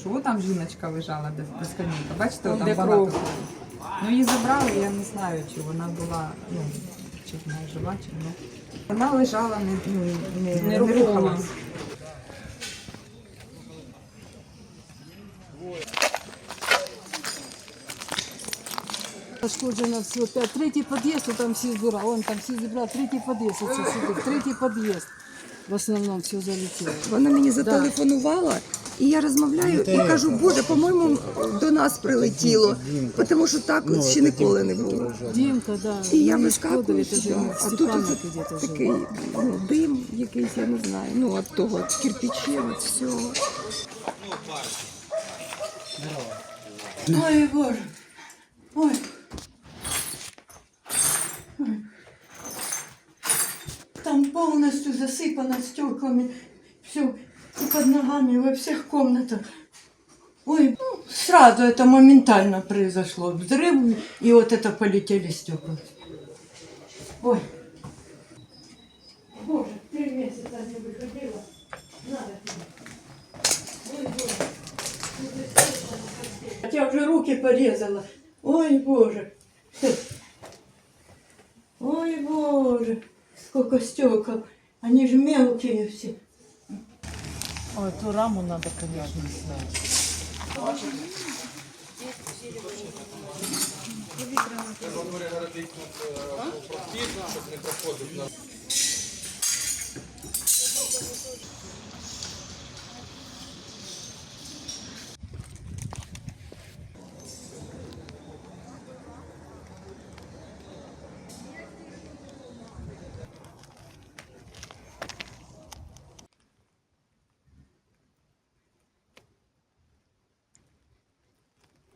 що от там жіночка лежала без, без камінка. Бачите, Там, там де багато. кров. крові. Ну її забрали, я не знаю, чи вона була, ну, чи вона жива, чи ні. Вона лежала, не, ну, не, не, не Нерухома. рухалась. Пошкоджено все. Та- Третій під'їзд, то там всі збирали. Вон там всі зібрали. Третій під'їзд, оце сюди. Третій під'їзд. В основному все залетіло. Вона мені зателефонувала, І я розмовляю і кажу, Боже, по-моєму, до нас прилетіло, тому що так от ще ніколи не було. Дімка, да. І я вискакую, сюди, а тут оце такий ну, дим якийсь, я не знаю, ну от того, от кирпичів, от всього. Ой, Боже. Ой. Ой. Там полностью засыпано стеклами. Все. Под ногами во всех комнатах. Ой, ну, сразу это моментально произошло. Взрыв, и вот это полетели стекла. Ой. Боже, три месяца не выходила. Надо тебе. Ой, Боже. Я уже руки порезала. Ой, Боже. Ой, Боже. Сколько стекол. Они же мелкие все. Ой, ту раму надо, конечно, снять.